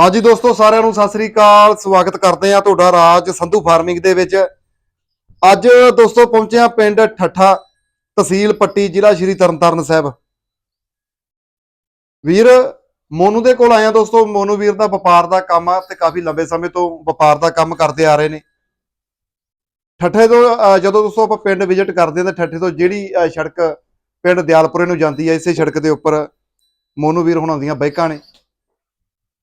ਹਾਂਜੀ ਦੋਸਤੋ, ਸਾਰਿਆਂ ਨੂੰ ਸਤਿ ਸ੍ਰੀ ਅਕਾਲ। ਸਵਾਗਤ ਕਰਦੇ ਆ ਤੁਹਾਡਾ ਰਾਜ ਸੰਧੂ ਫਾਰਮਿੰਗ ਦੇ ਵਿੱਚ। ਅੱਜ ਦੋਸਤੋ, ਪਹੁੰਚੇ ਆ ਪਿੰਡ ਠੱਠਾ ਤਹਿਸੀਲ ਪੱਟੀ, ਜ਼ਿਲ੍ਹਾ ਸ਼੍ਰੀ ਤਰਨਤਾਰਨ ਸਾਹਿਬ। ਵੀਰ, ਮੋਨੂ ਦੇ ਕੋਲ ਆਇਆ ਦੋਸਤੋ। ਮੋਨੂ ਵੀਰ ਦਾ ਵਪਾਰ ਦਾ ਕੰਮ ਆ ਤੇ ਕਾਫੀ ਲੰਬੇ ਸਮੇਂ ਤੋਂ ਵਪਾਰ ਦਾ ਕੰਮ ਕਰਦੇ ਆ ਰਹੇ ਨੇ। ਠੱਠੇ ਤੋਂ ਜਦੋਂ ਦੋਸਤੋ ਆਪਾਂ ਪਿੰਡ ਵਿਜ਼ਿਟ ਕਰਦੇ ਆ ਤਾਂ ਠੱਠੇ ਤੋਂ ਜਿਹੜੀ ਸੜਕ ਪਿੰਡ ਦਿਆਲਪੁਰੇ ਨੂੰ ਜਾਂਦੀ ਹੈ ਇਸੇ ਸੜਕ ਦੇ ਉੱਪਰ ਮੋਨੂ ਵੀਰ ਹੁਣ ਆਉਂਦੀਆਂ ਬਾਈਕਾਂ ਨੇ।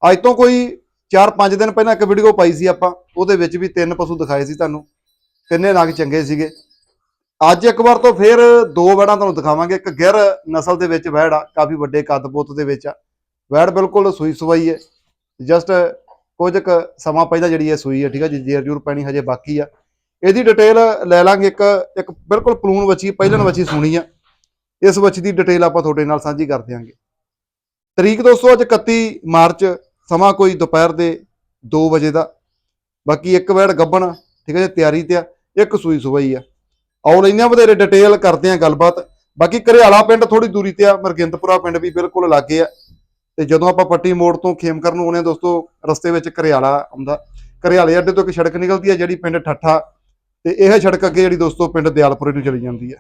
ਅੱਜ ਤੋਂ ਕੋਈ 4-5 ਦਿਨ ਪਹਿਲਾਂ ਇੱਕ ਵੀਡੀਓ ਪਾਈ ਸੀ ਆਪਾਂ, ਉਹਦੇ ਵਿੱਚ ਵੀ ਤਿੰਨ ਪਸ਼ੂ ਦਿਖਾਏ ਸੀ ਤੁਹਾਨੂੰ, ਤਿੰਨੇ ਨਗ ਚੰਗੇ ਸੀਗੇ। ਅੱਜ ਇੱਕ ਵਾਰ ਤੋਂ ਫੇਰ ਦੋ ਵੈੜਾਂ ਤੁਹਾਨੂੰ ਦਿਖਾਵਾਂਗੇ, ਇੱਕ ਗਿਰ ਨਸਲ ਦੇ ਵਿੱਚ ਵੈੜ ਆ, ਕਾਫੀ ਵੱਡੇ ਕੱਦ ਪੁੱਤ ਦੇ ਵਿੱਚ ਆ। ਵੈੜ ਬਿਲਕੁਲ ਸੂਈ ਸਵਾਈ ਹੈ ਜਸਟ ਕੁਝ ਕੁ ਸਮਾਂ ਪਹਿਲਾਂ ਜਿਹੜੀ ਇਹ ਸੂਈ ਹੈ, ਠੀਕ ਹੈ ਜੀ, ਜੇਰ ਜੂਰ ਪੈਣੀ ਹਜੇ ਬਾਕੀ ਆ। ਇਹਦੀ ਡਿਟੇਲ ਲੈ ਲਾਂਗੇ, ਇੱਕ ਇੱਕ ਬਿਲਕੁਲ ਪਲੂਣ ਵੱਛੀ, ਪਹਿਲਣ ਵੱਛੀ ਸੁਣੀ ਆ। ਇਸ ਵੱਛੀ ਦੀ ਡਿਟੇਲ ਆਪਾਂ ਤੁਹਾਡੇ ਨਾਲ ਸਾਂਝੀ ਕਰ ਦਿਆਂਗੇ। ਤਰੀਕ ਦੋਸਤੋ, ਅੱਜ 31 ਮਾਰਚ ਸਮਾਂ ਕੋਈ ਦੁਪਹਿਰ ਦੇ 2 ਵਜੇ ਦਾ। ਬਾਕੀ ਇੱਕ ਵੈੜ ਗੱਬਣ, ਠੀਕ ਹੈ ਜੀ, ਤਿਆਰੀ ਤੇ ਆ। ਇੱਕ ਸੂਈ ਸੁਬਈ ਆ। ਆਓ ਲੈਂਦੇ ਆ ਵਧੇਰੇ ਡਿਟੇਲ ਕਰਦੇ ਆ ਗੱਲਬਾਤ। ਬਾਕੀ ਘਰਿਆਲਾ ਪਿੰਡ ਥੋੜੀ ਦੂਰੀ ਤੇ ਆ, ਮਰਗਿੰਦਪੁਰਾ ਪਿੰਡ ਵੀ ਬਿਲਕੁਲ ਲਾਗੇ ਆ। ਤੇ ਜਦੋਂ ਆਪਾਂ ਪੱਟੀ ਮੋੜ ਤੋਂ ਖੇਮਕਰ ਨੂੰ ਆਉਣੇ ਆ ਦੋਸਤੋ, ਰਸਤੇ ਵਿੱਚ ਘਰਿਆਲਾ ਆਉਂਦਾ। ਘਰਿਆਲੇ ਅੱਡੇ ਤੋਂ ਇੱਕ ਸੜਕ ਨਿਕਲਦੀ ਆ, ਜਿਹੜੀ ਪਿੰਡ ਠੱਠਾ। ਤੇ ਇਹ ਸੜਕ ਅੱਗੇ ਜਿਹੜੀ ਦੋਸਤੋ ਪਿੰਡ ਦਿਆਲਪੁਰੇ ਨੂੰ ਚਲੀ ਜਾਂਦੀ ਆ।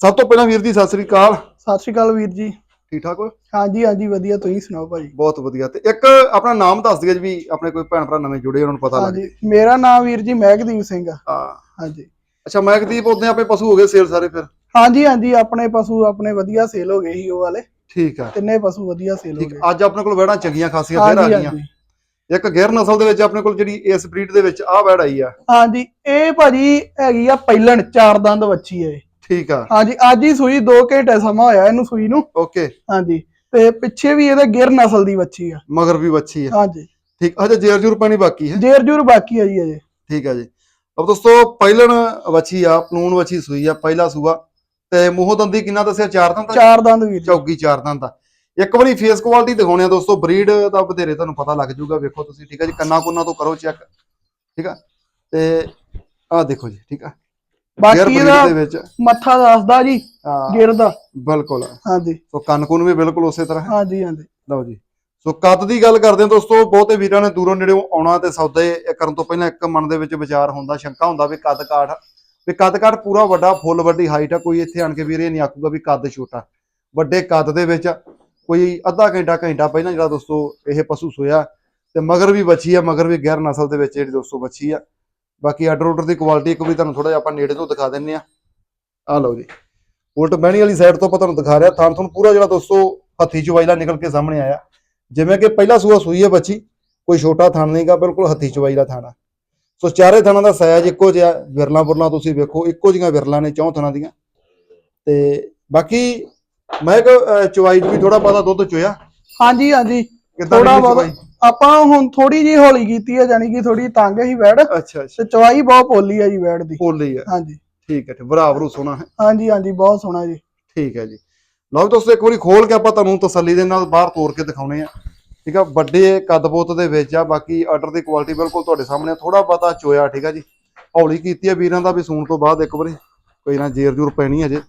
ਸਭ ਤੋਂ ਪਹਿਲਾਂ ਵੀਰ ਜੀ, ਸਤਿ ਸ੍ਰੀ ਅਕਾਲ। ਸਤਿ ਸ਼੍ਰੀ ਅਕਾਲ ਵੀਰ ਜੀ। ਠੀਕ ਠਾਕ ਹੋ? ਹਾਂਜੀ ਹਾਂਜੀ ਵਧੀਆ। ਤੁਸੀਂ ਸੁਣਾਓ ਭਾਜੀ? ਬਹੁਤ ਵਧੀਆ। ਤੇ ਇੱਕ ਆਪਣਾ ਨਾਮ ਦੱਸ ਦਿਓ ਜੀ ਵੀ ਆਪਣੇ ਕੋਈ ਭੈਣ ਭਰਾ ਨਵੇਂ ਜੁੜੇ ਉਹਨਾਂ ਨੂੰ ਪਤਾ ਲੱਗ ਹਾਂਜੀ। ਮੇਰਾ ਨਾਮ ਵੀਰ ਜੀ ਮਹਿਕਦੀਪ ਸਿੰਘ ਆ। ਹਾਂ। ਹਾਂਜੀ। ਅੱਛਾ ਮਹਿਕਦੀਪ ਉਹਦੇ ਆਪਣੇ ਪਸ਼ੂ ਹੋ ਗਏ ਸੇਲ ਸਾਰੇ ਫਿਰ? ਹਾਂਜੀ ਹਾਂਜੀ ਆਪਣੇ ਪਸ਼ੂ ਆਪਣੇ ਵਧੀਆ ਸੇਲ ਹੋ ਗਏ ਸੀ ਉਹ ਵਾਲੇ। ਠੀਕ ਆ। ਤਿੰਨੇ ਪਸ਼ੂ ਵਧੀਆ ਸੇਲ ਹੋ ਠੀਕ। ਗਏ। ਅੱਜ ਆਪਣੇ ਕੋਲ ਵੈੜਾਂ ਚੰਗੀਆਂ ਖਾਸੀਆਂ ਫੇਰ ਆ ਹਾਂਜੀ ਗਈਆਂ। ਹਾਂਜੀ। ਇੱਕ ਗਿਰ ਨਸਲ ਦੇ ਵਿੱਚ ਆਪਣੇ ਕੋਲ ਜਿਹੜੀ ਇਸ ਬਰੀਡ ਦੇ ਵਿੱਚ ਆਹ ਵੈੜ ਆਈ ਆ। ਹਾਂਜੀ ਇਹ ਭਾਜੀ ਹੈਗੀ ਆ ਪਹਿਲਣ ਚਾਰ ਦੰਦ ਵੱਛੀ ਹੈ ਇਹ। ਠੀਕ ਆ। ਹਾਂਜੀ ਅੱਜ ਹੀ ਸੂਈ 2 ਘੰਟੇ ਸਮਾਂ ਹੋਇਆ ਇਹਨੂੰ ਸੂਈ ਨੂੰ। ਓਕੇ। ਹਾਂਜੀ ਤੇ ਪਿੱਛੇ ਵੀ ਇਹਦੇ ਗਿਰ ਨਸਲ ਦੀ ਵੱਛੀ ਆ। ਮਗਰ ਵੀ ਬੱਚੀ ਆ। ਹਾਂਜੀ। ਠੀਕ ਅਜੇ ਜੇਰ ਜੂਰ ਪਾਣੀ ਬਾਕੀ ਹੈ। ਜੇਰ ਜੂਰ ਬਾਕੀ ਆ ਜੀ ਅਜੇ। ਠੀਕ ਆ ਜੀ। ਅਬ ਦੋਸਤੋ ਪਹਿਲਣ ਵੱਛੀ ਆ ਪਲੂਣ ਵੱਛੀ ਸੂਈ ਆ ਪਹਿਲਾ ਸੂਆ। ਤੇ ਮੂੰਹ ਦੰਦੀ ਕਿੰਨਾ ਦੱਸਿਆ? ਚਾਰ ਦੰਦ ਚਾਰ ਦੰਦ ਵੀਰ ਚੌਗੀ ਚਾਰ ਦੰਦ ਦਾ ਇੱਕ ਵਾਰੀ ਫੇਸ ਕੁਆਲਿਟੀ ਦਿਖਾਉਣੇ ਆ ਦੋਸਤੋ ਬਰੀਡ ਦਾ ਬਥੇਰੇ ਤੁਹਾਨੂੰ ਪਤਾ ਲੱਗ ਜਾਊਗਾ। ਵੇਖੋ ਤੁਸੀਂ ਠੀਕ ਆ ਜੀ ਕੰਨਾ ਕੁੰਨਾ ਤੋਂ ਕਰੋ ਚੈੱਕ ਠੀਕ ਆ? ਤੇ ਆਹ ਦੇਖੋ ਜੀ ਠੀਕ ਆ? ਬਾਕੀ ਇਹਦਾ ਦੇ ਵਿੱਚ। ਮੱਥਾ ਦੱਸਦਾ ਜੀ ਹਾਂ, ਗਿਰ ਦਾ ਬਿਲਕੁਲ। ਹਾਂਜੀ। ਸੋ ਕੰਨ ਕੁੰਨ ਵੀ ਬਿਲਕੁਲ ਉਸੇ ਤਰ੍ਹਾਂ ਹੈ। ਹਾਂਜੀ ਹਾਂਜੀ। ਲਓ ਜੀ। ਸੋ ਕੱਦ ਦੀ ਗੱਲ ਕਰਦੇ ਹਾਂ ਦੋਸਤੋ ਬਹੁਤੇ ਵੀਰਾਂ ਨੇ ਦੂਰੋਂ ਨੇੜਿਓਂ ਆਉਣਾ ਤੇ ਸੌਦੇ ਕਰਨ ਤੋਂ ਪਹਿਲਾਂ ਇੱਕ ਮਨ ਦੇ ਵਿੱਚ ਵਿਚਾਰ ਹੁੰਦਾ ਸ਼ੰਕਾ ਹੁੰਦਾ ਵੀ ਕੱਦ ਕਾਠ ਵੀ ਕੱਦ ਕਾਠ ਪੂਰਾ ਵੱਡਾ ਫੁੱਲ ਵੱਡੀ ਹਾਈਟ ਆ ਕੋਈ ਇੱਥੇ ਆਣ ਕੇ ਵੀਰੇ ਨਹੀਂ ਆਖੂਗਾ ਵੀ ਕੱਦ ਛੋਟਾ। ਵੱਡੇ ਕੱਦ ਦੇ ਵਿੱਚ। ਕੋਈ ਅੱਧਾ ਘੰਟਾ ਘੰਟਾ ਪਹਿਲਾਂ ਜਿਹੜਾ ਦੋਸਤੋ ਇਹ ਪਸ਼ੂ ਸੋਇਆ ਤੇ ਮਗਰ ਵੀ ਬੱਚੀ ਆ ਮਗਰ ਵੀ ਗੈਰ ਨਸਲ ਦੇ ਵਿੱਚ ਜਿਹੜੀ ਦੋਸਤੋ ਬੱਚੀ ਆ। ਬਾਕੀ ਆਰਡਰ ਆਰਡਰ ਦੀ ਕੁਆਲਿਟੀ ਇੱਕ ਵੀ ਤੁਹਾਨੂੰ ਥੋੜਾ ਜਿਹਾ ਆਪਾਂ ਨੇੜੇ ਤੋਂ ਦਿਖਾ ਦਿੰਨੇ ਆ ਆ ਲਓ ਜੀ। ਉਲਟ ਬਹਿਣੀ ਵਾਲੀ ਸਾਈਡ ਤੋਂ ਆਪਾਂ ਤੁਹਾਨੂੰ ਦਿਖਾ ਰਿਹਾ ਥਾਂ ਤੁਹਾਨੂੰ ਪੂਰਾ ਜਿਹੜਾ ਦੋਸਤੋ ਹੱਥੀ ਚਵਾਈਲਾ ਨਿਕਲ ਕੇ ਸਾਹਮਣੇ ਆਇਆ। ਜਿਵੇਂ ਕਿ ਪਹਿਲਾ ਸੂਆ ਸੂਈ ਹੈ ਬੱਚੀ ਕੋਈ ਛੋਟਾ ਥਣ ਨਹੀਂਗਾ ਬਿਲਕੁਲ ਹੱਥੀ ਚਵਾਈ ਦਾ ਥਾਣਾ ਸੋ ਚਾਰੇ ਥਣਾਂ ਦਾ ਸਾਈਜ਼ ਇੱਕੋ ਜਿਹਾ ਵਿਰਲਾ ਬੁਰਲਾ ਤੁਸੀਂ ਵੇਖੋ ਇੱਕੋ ਜਿਹੀਆਂ ਵਿਰਲਾਂ ਨੇ ਚੌਂ ਥਣਾਂ ਦੀਆਂ। ਤੇ ਬਾਕੀ ਮੈਂ ਕਿ ਚਵਾਈ ਵੀ ਥੋੜਾ ਬਹੁਤਾ ਦੁੱਧ ਚੋਇਆ। ਹਾਂਜੀ ਹਾਂਜੀ। ਕਿੱਦਾਂ ਥੋੜਾ ਬਹੁਤ ਆਪਾਂ ਹੁਣ ਥੋੜੀ ਜੀ ਹੌਲੀ ਕੀਤੀ ਹੈ ਜਾਨੀ ਕਿ ਥੋੜੀ ਤੰਗ ਹੀ ਵੈੜ ਅੱਛਾ ਅੱਛਾ। ਤੇ ਚਵਾਈ ਬਹੁਤ ਪੋਲੀ ਹੈ ਜੀ ਵੈੜ ਦੀ। ਬੋਲੀ ਹੈ ਹਾਂਜੀ। ਠੀਕ ਹੈ ਤੇ ਬਰਾਬਰੂ ਸੋਨਾ ਹੈ। ਹਾਂਜੀ ਹਾਂਜੀ ਬਹੁਤ ਸੋਹਣਾ ਜੀ। ਠੀਕ ਹੈ ਜੀ। ਲਓ ਵੀ ਦੋਸਤੋ ਇੱਕ ਵਾਰੀ ਖੋਲ ਕੇ ਆਪਾਂ ਤੁਹਾਨੂੰ ਤਸੱਲੀ ਦੇ ਨਾਲ ਬਾਹਰ ਤੋੜ ਕੇ ਦਿਖਾਉਣੇ ਆ। ਠੀਕ ਆ ਵੱਡੇ ਕੱਦਬੋਤ ਦੇ ਵਿੱਚ ਆ ਬਾਕੀ ਆਰਡਰ ਦੀ ਕੁਆਲਿਟੀ ਬਿਲਕੁਲ ਤੁਹਾਡੇ ਸਾਹਮਣੇ ਥੋੜਾ ਬਹੁਤਾ ਚੋਇਆ ਠੀਕ ਆ ਜੀ। ਹੌਲੀ ਕੀਤੀ ਆ ਵੀਰਾਂ ਦਾ ਵੀ ਸੂਣ ਤੋਂ ਬਾਅਦ ਇੱਕ ਵਾਰੀ। ਕੋਈ ਨਾ ਜੇਰ ਜੂਰ ਪੈਣੀ ਹਜੇ।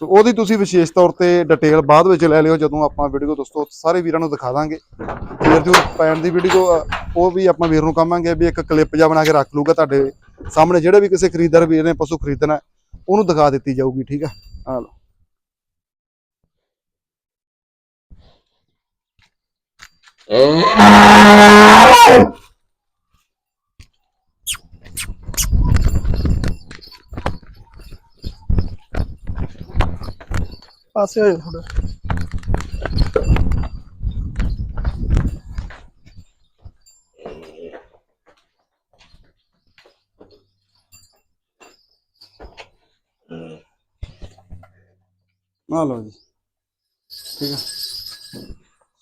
ਸੋ ਉਹਦੀ ਤੁਸੀਂ ਵਿਸ਼ੇਸ਼ ਤੌਰ ਤੇ ਡਿਟੇਲ ਬਾਅਦ ਵਿੱਚ ਲੈ ਲਿਓ, ਜਦੋਂ ਆਪਾਂ ਵੀਡੀਓ ਦੋਸਤੋ ਸਾਰੇ ਵੀਰਾਂ ਨੂੰ ਦਿਖਾ ਦਾਂਗੇ। ਜੇਰ ਜੂਰ ਪੈਣ ਦੀ ਵੀਡੀਓ ਉਹ ਵੀ ਆਪਾਂ ਵੀਰ ਨੂੰ ਕਹਾਂਗੇ ਵੀ ਇੱਕ ਕਲਿੱਪ ਜਿਹਾ ਬਣਾ ਕੇ ਰੱਖ ਲੂਗਾ ਤੁਹਾਡੇ ਸਾਹਮਣੇ। ਜਿਹੜੇ ਵੀ ਕਿਸੇ ਖਰੀਦਦਾਰ ਵੀਰ ਨੇ ਪਸ਼ੂ ਖਰੀਦਣਾ, ਉਹਨੂੰ ਦਿਖਾ ਦਿੱਤੀ ਜਾਊਗੀ, ਠੀਕ ਆ? ਆ ਲਓ। ਪਾਸੇ ਹੋ ਜਾ ਥੋੜਾ ਆ ਲਓ ਜੀ। ਠੀਕ ਆ।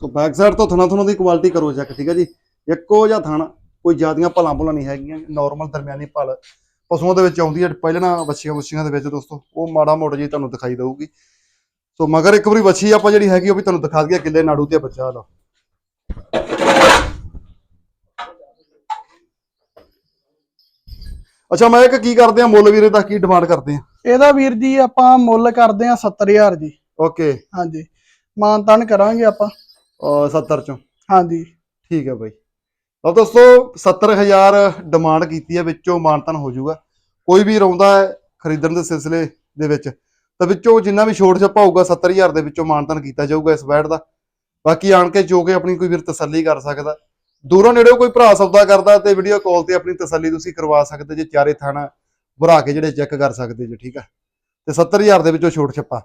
ਸੋ ਬੈਕ ਸਾਈਡ ਤੋਂ ਥਣਾ ਥਣਾ ਦੀ ਕੁਆਲਿਟੀ ਕਰੋ ਚੈੱਕ ਠੀਕ ਆ ਜੀ। ਇੱਕੋ ਜਿਹਾ ਥਣ, ਕੋਈ ਜ਼ਿਆਦੀਆਂ ਭਲਾਂ ਭੁਲਾਂ ਨਹੀਂ ਹੈਗੀਆਂ ਨਾਰਮਲ ਦਰਮਿਆਨੀ ਭਲ। ਪਸ਼ੂਆਂ ਦੇ ਵਿੱਚ ਆਉਂਦੀ ਹੈ, ਪਹਿਲਾਂ ਵੱਛੀਆਂ ਬੱਚੀਆਂ ਦੇ ਵਿੱਚ ਦੋਸਤੋ, ਉਹ ਮਾੜਾ ਮੋਟਾ ਜੀ ਤੁਹਾਨੂੰ ਦਿਖਾਈ ਦੇਊਗੀ। ਸੋ ਮਗਰ ਇੱਕ ਵਾਰੀ ਬੱਚੀ ਆਪਾਂ ਜਿਹੜੀ ਹੈਗੀ ਉਹ ਵੀ ਤੁਹਾਨੂੰ ਦਿਖਾ ਦਈਏ ਕਿੱਲੇ ਨਾੜੂ ਤੇ ਬੱਚਾ ਲਓ ਅੱਛਾ ਮੈਂ ਇੱਕ ਕੀ ਕਰਦੇ ਆ ਮੁੱਲ ਵੀਰੇ ਦਾ ਕੀ ਡਿਮਾਂਡ ਕਰਦੇ ਆ? ਇਹਦਾ ਵੀਰ ਜੀ ਆਪਾਂ ਮੁੱਲ ਕਰਦੇ ਆ 70000 ਜੀ। ਓਕੇ ਹਾਂਜੀ। ਮਾਨਤਾਨ ਕਰਾਂਗੇ ਆਪਾਂ। 70 ਚੋਂ। ਹਾਂਜੀ। ਠੀਕ ਹੈ ਬਾਈ। ਲਓ ਦੋਸਤੋ 70000 ਡਿਮਾਂਡ ਕੀਤੀ ਹੈ ਵਿੱਚੋਂ ਮਾਨਤਨ ਹੋ ਜਾਊਗਾ। ਕੋਈ ਵੀ ਰੌਂਦਾ ਹੈ ਖਰੀਦਣ ਦੇ ਸਿਲਸਿਲੇ ਦੇ ਵਿੱਚ। ਤਾਂ ਵਿੱਚੋਂ ਜਿੰਨਾ ਵੀ ਛੋਟ ਛੱਪਾ ਹੋਊਗਾ 70000 ਦੇ ਵਿੱਚੋਂ ਮਾਨਤਨ ਕੀਤਾ ਜਾਊਗਾ ਇਸ ਬੈਟ ਦਾ। ਬਾਕੀ ਆਣ ਕੇ ਜੋ ਕੇ ਆਪਣੀ ਕੋਈ ਵੀਰ ਤਸੱਲੀ ਕਰ ਸਕਦਾ। ਦੂਰੋਂ ਨੇੜਿਓਂ ਕੋਈ ਭਰਾ ਸੌਦਾ ਕਰਦਾ ਤੇ ਵੀਡੀਓ ਕਾਲ ਤੇ ਆਪਣੀ ਤਸੱਲੀ ਤੁਸੀਂ ਕਰਵਾ ਸਕਦੇ ਜੇ ਚਾਰੇ ਥਾਣਾ ਭਰਾ ਕੇ ਜਿਹੜੇ ਚੈੱਕ ਕਰ ਸਕਦੇ ਜੇ ਠੀਕ ਆ? ਤੇ 70000 ਦੇ ਵਿੱਚੋਂ ਛੋਟ ਛੱਪਾ।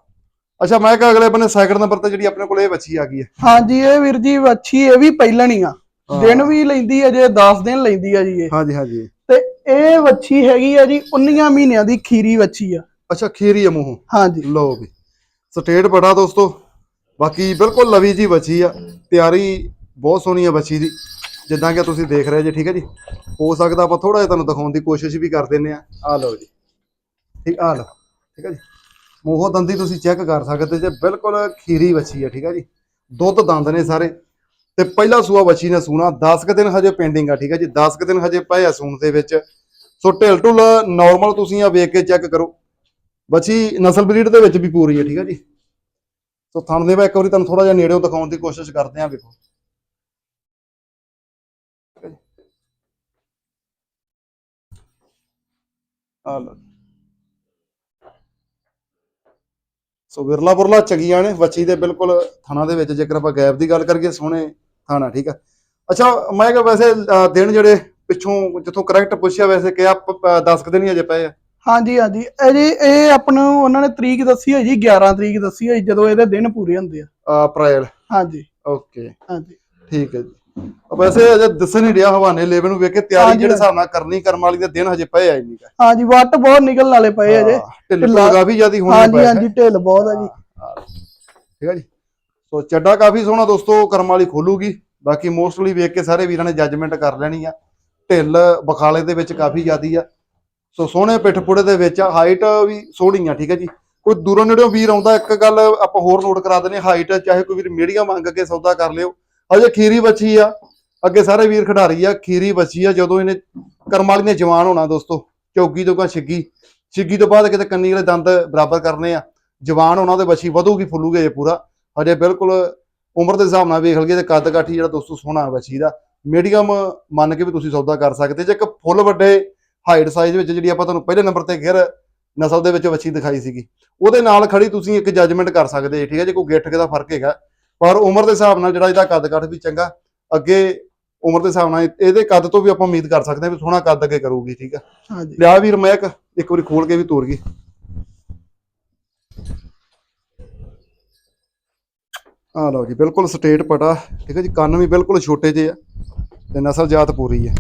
ਅੱਛਾ ਮੈਂ ਕਿਹਾ ਅਗਲੇ ਬੰਨੇ ਸੈਕਿੰਡ ਨੰਬਰ ਤੇ ਜਿਹੜੀ ਆਪਣੇ ਕੋਲ ਇਹ ਬੱਚੀ ਆ ਗਈ ਹੈ। ਹਾਂਜੀ ਇਹ ਵੀਰ ਜੀ ਵੱਛੀ ਇਹ ਵੀ ਪਹਿਲਣ ਹੀ ਆ। ਦਿਨ ਵੀ ਲੈਂਦੀ ਹੈ ਜੇ 10 ਦਿਨ ਲੈਂਦੀ ਆ ਜੀ ਇਹ। ਹਾਂਜੀ ਹਾਂਜੀ। ਤੇ ਇਹ ਵੱਛੀ ਹੈਗੀ ਆ ਜੀ 19 ਮਹੀਨਿਆਂ ਦੀ ਖੀਰੀ ਵੱਛੀ ਆ। ਅੱਛਾ ਖੀਰੀ ਆ ਮੂੰਹੋਂ? ਹਾਂਜੀ। ਲਓ ਵੀ। ਸਟੇਟ ਬੜਾ ਦੋਸਤੋ। ਬਾਕੀ ਬਿਲਕੁਲ ਲਵੀ ਜੀ ਬੱਚੀ ਆ। ਤਿਆਰੀ ਬਹੁਤ ਸੋਹਣੀ ਆ ਬੱਚੀ ਦੀ। ਜਿੱਦਾਂ ਕਿ ਤੁਸੀਂ ਦੇਖ ਰਹੇ ਜੀ ਠੀਕ ਹੈ ਜੀ? ਹੋ ਸਕਦਾ ਆਪਾਂ ਥੋੜਾ ਜਿਹਾ ਤੁਹਾਨੂੰ ਦਿਖਾਉਣ ਦੀ ਕੋਸ਼ਿਸ਼ ਵੀ ਕਰ ਦਿੰਨੇ ਆ ਆ ਲਓ ਜੀ। ਠੀਕ ਆ ਲਓ। ਠੀਕ ਹੈ ਜੀ? ਮੂੰਹੋਂ ਦੰਦੀ ਤੁਸੀਂ ਚੈੱਕ ਕਰ ਸਕਦੇ ਜੇ। ਬਿਲਕੁਲ ਖੀਰੀ ਬੱਚੀ ਆ ਠੀਕ ਹੈ ਜੀ? ਦੁੱਧ ਦੰਦ ਨੇ ਸਾਰੇ। ਤੇ ਪਹਿਲਾ ਸੂਆ ਬੱਚੀ ਨੇ ਸੂਣਾ। 10 ਕੁ ਦਿਨ ਹਜੇ ਪੈਂਡਿੰਗ ਆ ਠੀਕ ਹੈ ਜੀ? 10 ਕੁ ਦਿਨ ਹਜੇ ਪਏ ਆ ਸੂਣ ਦੇ ਵਿੱਚ। ਸੋ ਢਿਲ ਢੁਲ ਨਾਰਮਲ ਤੁਸੀਂ ਆ ਵੇਖ ਕੇ ਚੈੱਕ ਕਰੋ। ਬੱਚੀ ਨਸਲ ਬਰੀਡ ਦੇ ਵਿੱਚ ਵੀ ਪੂਰੀ ਹੈ, ਠੀਕ ਹੈ ਜੀ। ਸੋ ਥਣ ਦੇ ਮੈਂ ਇੱਕ ਵਾਰੀ ਤੁਹਾਨੂੰ ਥੋੜਾ ਜਿਹਾ ਨੇੜਿਓਂ ਦਿਖਾਉਣ ਦੀ ਕੋਸ਼ਿਸ਼ ਕਰਦੇ ਹਾਂ, ਵੇਖੋ। ਆ ਲਓ। ਸੋ ਵਿਰਲਾ ਬੁਰਲਾ ਚਗੀਆਂ ਨੇ, ਬੱਚੀ ਦੇ ਬਿਲਕੁਲ ਥਾਣਾ ਦੇ ਵਿੱਚ, ਜੇਕਰ ਆਪਾਂ ਗੈਪ ਦੀ ਗੱਲ ਕਰੀਏ, ਸੋਹਣੇ ਥਾਣਾ ਠੀਕ ਆ। ਅੱਛਾ, ਮੈਂ ਕਿਹਾ ਵੈਸੇ ਦਿਨ ਜਿਹੜੇ ਪਿੱਛੋਂ ਜਿੱਥੋਂ ਕਰੈਕਟ ਪੁੱਛਿਆ, ਵੈਸੇ ਕਿਹਾ ਆ 10 ਕੁ ਦਿਨ ਹੀ ਅਜੇ ਪਏ ਆ। ਹਾਂਜੀ ਹਾਂਜੀ। ਇਹ ਜੀ ਇਹ ਆਪਾਂ ਨੂੰ ਉਹਨਾਂ ਨੇ ਤਰੀਕ ਦੱਸੀ ਹੋਈ ਜੀ 11 ਤਰੀਕ ਦੱਸੀ ਹੋਈ ਜਦੋਂ ਇਹਦੇ ਦਿਨ ਪੂਰੇ ਹੁੰਦੇ ਆ। ਅਪ੍ਰੈਲ। ਹਾਂਜੀ। ਓਕੇ। ਹਾਂਜੀ। ਠੀਕ ਹੈ ਜੀ। ਵੈਸੇ ਅਜੇ ਦੱਸਣ ਨਹੀਂ ਰਿਹਾ ਹਵਾਨੇ ਲੇਵੇ ਨੂੰ ਵੇਖ ਕੇ ਤਿਆਰੀ ਜਿਹੜੇ ਹਿਸਾਬ ਨਾਲ ਕਰਨੀ ਕਰਮ ਵਾਲੀ ਦੇ ਦਿਨ ਹਜੇ ਪਏ ਆ ਇੰਨੀ ਕਾ। ਹਾਂਜੀ ਵੱਟ ਬਹੁਤ ਨਿਕਲਣ ਵਾਲੇ ਪਏ ਆ ਜੇ। ਢਿੱਲ ਕਾਫੀ ਜਿਆਦੀ ਹੋਣੀ ਹਾਂਜੀ ਹਾਂਜੀ ਢਿੱਲ ਬਹੁਤ ਆ ਜੀ। ਠੀਕ ਹੈ ਜੀ। ਸੋ ਚੱਡਾ ਕਾਫੀ ਸੋਹਣਾ ਦੋਸਤੋ ਕਰਮ ਵਾਲੀ ਖੋਲੂਗੀ। ਬਾਕੀ ਮੋਸਟਲੀ ਵੇਖ ਕੇ ਸਾਰੇ ਵੀਰਾਂ ਨੇ ਜੱਜਮੈਂਟ ਕਰ ਲੈਣੀ ਆ। ਢਿੱਲ ਬਖਾਲੇ ਦੇ ਵਿੱਚ ਕਾਫੀ ਜ਼ਿਆਦੀ ਆ। ਸੋ ਸੋਹਣੇ ਪਿੱਠ ਪੁੜੇ ਦੇ ਵਿੱਚ ਹਾਈਟ ਵੀ ਸੋਹਣੀ ਆ, ਠੀਕ ਹੈ ਜੀ। ਕੋਈ ਦੂਰੋਂ ਨੇੜਿਓਂ ਵੀਰ ਆਉਂਦਾ, ਇੱਕ ਗੱਲ ਆਪਾਂ ਹੋਰ ਨੋਟ ਕਰਾ ਦਿੰਦੇ ਹਾਈਟ ਚਾਹੇ ਕੋਈ ਵੀਰ ਮੀਡੀਆ ਮੰਗ ਕੇ ਸੌਦਾ ਕਰ ਲਿਓ। ਹਜੇ ਖੀਰੀ ਬੱਚੀ ਆ, ਅੱਗੇ ਸਾਰੇ ਵੀਰ ਖਿਡਾਰੀ ਆ, ਖੀਰੀ ਬੱਚੀ ਆ, ਜਦੋਂ ਇਹਨੇ ਕਰਮ ਵਾਲੀ ਨੇ ਜਵਾਨ ਹੋਣਾ ਦੋਸਤੋ, ਚੌਗੀ ਤੋਂ ਕਾ ਛਿੱਗੀ। ਛਿੱਗੀ ਤੋਂ ਬਾਅਦ ਕਿਤੇ ਕੰਨੀ ਵਾਲੇ ਦੰਦ ਬਰਾਬਰ ਕਰਨੇ ਆ। ਜਵਾਨ ਉਹਨਾਂ ਦੇ ਬੱਚੀ, ਵਧੂਗੀ, ਫੁੱਲੂਗੇ ਜੇ ਪੂਰਾ। ਹਜੇ ਬਿਲਕੁਲ ਉਮਰ ਦੇ ਹਿਸਾਬ ਨਾਲ ਵੇਖ ਲਈਏ ਤੇ ਕੱਦ ਕਾਠੀ ਜਿਹੜਾ ਦੋਸਤੋ ਸੋਹਣਾ ਬੱਚੀ ਦਾ। ਮੀਡੀਅਮ ਮੰਨ ਕੇ ਵੀ ਤੁਸੀਂ ਸੌਦਾ ਕਰ ਸਕਦੇ। ਜੇ ਇੱਕ ਫੁੱਲ ਵੱਡੇ ਹਾਈਟ ਸਾਈਜ਼ ਵਿੱਚ ਜਿਹੜੀ ਆਪਾਂ ਤੁਹਾਨੂੰ ਪਹਿਲੇ ਨੰਬਰ ਤੇ ਗਿਰ ਨਸਲ ਦੇ ਵਿੱਚ ਬੱਚੀ ਦਿਖਾਈ ਸੀਗੀ। ਉਹਦੇ ਨਾਲ ਖੜੀ ਤੁਸੀਂ ਇੱਕ ਜੱਜਮੈਂਟ ਕਰ ਸਕਦੇ ਠੀਕ ਹੈ ਜੇ? ਕੋਈ ਗਿੱਠ ਦਾ ਫ਼ਰਕ ਹੈਗਾ। ਪਰ ਉਮਰ ਦੇ ਹਿਸਾਬ ਨਾਲ ਜਿਹੜਾ ਇਹਦਾ ਕੱਦ ਕਾਠ ਵੀ ਚੰਗਾ ਅੱਗੇ ਉਮਰ ਦੇ ਹਿਸਾਬ ਨਾਲ ਇਹਦੇ ਕੱਦ ਤੋਂ ਵੀ ਆਪਾਂ ਉਮੀਦ ਕਰ ਸਕਦੇ ਹਾਂ ਵੀ ਸੋਹਣਾ ਕੱਦ ਅੱਗੇ ਕਰੂਗੀ ਠੀਕ ਹੈ? ਹਾਂਜੀ ਲਿਆ ਵੀਰ ਮੈਂ ਇੱਕ ਇੱਕ ਵਾਰੀ ਖੋਲ ਕੇ ਵੀ ਤੋਰ ਗਈ। ਆ ਲਓ ਜੀ ਬਿਲਕੁਲ ਸਟੇਟ ਪਟਾ ਠੀਕ ਹੈ ਜੀ? ਕੰਨ ਵੀ ਬਿਲਕੁਲ ਛੋਟੇ ਜਿਹੇ ਆ ਤੇ ਨਸਲ ਜਾਤ ਪੂਰੀ ਹੈ।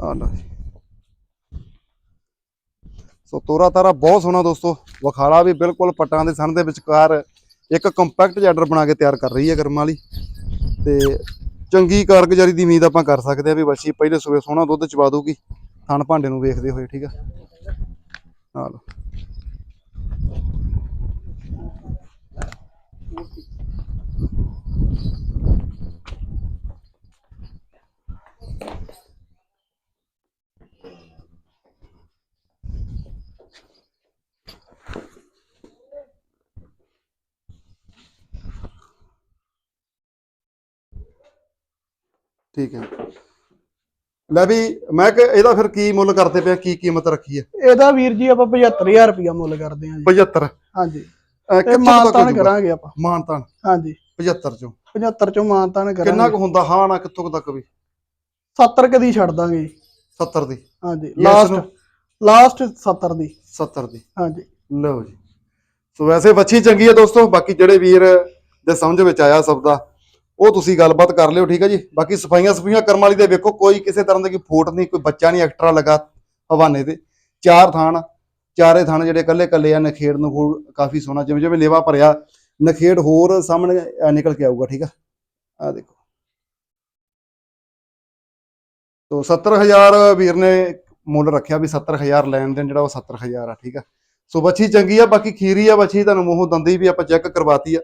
ਆ ਲਓ ਜੀ। ਸੋ ਤੋਰਾ ਤਾਰਾ ਬਹੁਤ ਸੋਹਣਾ ਦੋਸਤੋ। ਵਖਾਲਾ ਵੀ ਬਿਲਕੁਲ ਪੱਟਾਂ ਦੇ ਸਣ ਦੇ ਵਿਚਕਾਰ ਇੱਕ ਕੰਪੈਕਟ ਜੈਡਰ ਬਣਾ ਕੇ ਤਿਆਰ ਕਰ ਰਹੀ ਹੈ ਕਰਮ ਲਈ ਤੇ ਚੰਗੀ ਕਾਰਗੁਜ਼ਾਰੀ ਦੀ ਉਮੀਦ ਆਪਾਂ ਕਰ ਸਕਦੇ ਆ ਵੀ ਬੱਚੀ ਪਹਿਲੇ ਸੂਏ ਸੋਹਣਾ ਦੁੱਧ ਚਵਾ ਦੂਗੀ ਥਣ ਭਾਂਡੇ ਨੂੰ ਵੇਖਦੇ ਹੋਏ, ਠੀਕ ਆ? ਆ ਲਓ। ਠੀਕ ਹੈ। ਲੈ ਵੀ ਮੈਂ ਕਿ ਇਹਦਾ ਫਿਰ ਕੀ ਮੁੱਲ ਕਰਦੇ ਪਿਆ ਕੀ ਕੀਮਤ ਰੱਖੀ ਹੈ ਇਹਦਾ ਵੀਰ ਜੀ ਆਪਾਂ 75000 ਰੁਪਇਆ ਮੁੱਲ ਕਰਦੇ ਜੀ। 75 ਹਾਂਜੀ। ਤੱਕ ਮਾਨਤਾਨ? ਕਰਾਂਗੇ ਆਪਾਂ। ਮਾਨਤਾਨ? ਹਾਂਜੀ। 75 ਚੋਂ? 75 ਚੋਂ ਮਾਨਤਾਨ ਕਿੰਨਾ ਕਰਾਂਗੇ ਕੁ ਹੁੰਦਾ? ਹਾਂ ਨਾ ਕਿੱਥੋਂ ਤੱਕ ਵੀ? 70 ਕਦੀ ਛੱਡ ਦਾਂਗੇ ਜੀ। 70 ਦੀ? ਹਾਂਜੀ। ਲਾਸਟ? ਲਾਸਟ 70 ਦੀ। 70 ਦੀ। ਹਾਂਜੀ। ਲਓ ਜੀ। ਸੋ ਵੈਸੇ ਵੱਛੀ ਚੰਗੀ ਹੈ ਦੋਸਤੋ। ਬਾਕੀ ਜਿਹੜੇ ਵੀਰ ਦੇ ਸਮਝ ਵਿੱਚ ਆਇਆ ਸਬਦਾ ਉਹ ਤੁਸੀਂ ਗੱਲਬਾਤ ਕਰ ਲਿਓ, ਠੀਕ ਹੈ ਜੀ? ਬਾਕੀ ਸਫਾਈਆਂ ਸਫਾਈਆਂ ਕਰਨ ਵਾਲੀ ਦੇ ਵੇਖੋ, ਕੋਈ ਕਿਸੇ ਤਰ੍ਹਾਂ ਦੀ ਕੋਈ ਫੋਟ ਨਹੀਂ, ਕੋਈ ਬੱਚਾ ਨਹੀਂ ਐਕਸਟਰਾ ਲਗਾ ਹਵਾਨੇ ਤੇ। ਚਾਰ ਥਾਣ, ਚਾਰੇ ਥਾਣ ਜਿਹੜੇ ਕੱਲੇ ਕੱਲੇ ਆ, ਨਖੇੜ ਨੂੰ ਹੋਰ ਕਾਫੀ ਸੋਹਣਾ, ਜਿਵੇਂ ਜਿਵੇਂ ਲੇਵਾ ਭਰਿਆ, ਨਖੇੜ ਹੋਰ ਸਾਹਮਣੇ ਨਿਕਲ ਕੇ ਆਊਗਾ, ਠੀਕ ਆ? ਆ ਦੇਖੋ। ਤੋ 70000 ਵੀਰ ਨੇ ਮੁੱਲ ਰੱਖਿਆ ਵੀ 70000 ਲੈਣ ਦੇਣ, ਜਿਹੜਾ ਉਹ 70000 ਆ, ਠੀਕ ਆ? ਸੋ ਬੱਚੀ ਚੰਗੀ ਆ, ਬਾਕੀ ਖੀਰੀ ਆ ਬੱਚੀ ਤੁਹਾਨੂੰ ਮੂੰਹ ਦੰਦੀ ਵੀ ਆਪਾਂ ਚੈੱਕ ਕਰਵਾਤੀ ਆ।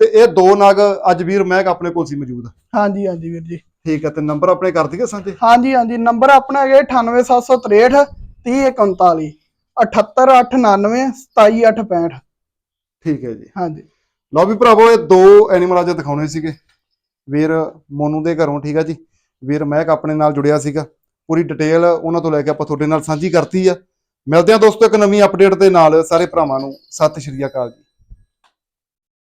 ਤੇ ਇਹ ਦੋ ਨਗ ਅੱਜ ਵੀਰ ਮਹਿਕ ਆਪਣੇ ਕੋਲ ਸੀ ਮੌਜੂਦ। ਹਾਂਜੀ ਹਾਂਜੀ ਵੀਰ ਜੀ। ਠੀਕ ਹੈ ਤੇ ਨੰਬਰ ਆਪਣੇ ਕਰ ਦਈਏ ਸਾਂਝੇ? ਹਾਂਜੀ ਹਾਂਜੀ ਨੰਬਰ ਆਪਣਾ ਹੈਗਾ 98763 3039 78899 27865 ਠੀਕ ਹੈ ਜੀ। ਹਾਂਜੀ। ਲਓ ਵੀ ਭਰਾਵੋ ਇਹ ਦੋ ਐਨੀਮਲ ਅੱਜ ਦਿਖਾਉਣੇ ਸੀਗੇ। ਵੀਰ ਮੋਨੂ ਦੇ ਘਰੋਂ ਠੀਕ ਆ ਜੀ। ਵੀਰ ਮਹਿਕ ਆਪਣੇ ਨਾਲ ਜੁੜਿਆ ਸੀਗਾ। ਪੂਰੀ ਡਿਟੇਲ ਉਹਨਾਂ ਤੋਂ ਲੈ ਕੇ ਆਪਾਂ ਤੁਹਾਡੇ ਨਾਲ ਸਾਂਝੀ ਕਰਤੀ ਆ। ਮਿਲਦੇ ਹਾਂ ਦੋਸਤੋ ਇੱਕ ਨਵੀਂ ਅਪਡੇਟ ਦੇ ਨਾਲ। ਸਾਰੇ ਭਰਾਵਾਂ ਨੂੰ ਸਤਿ ਸ਼੍ਰੀ ਅਕਾਲ ਜੀ।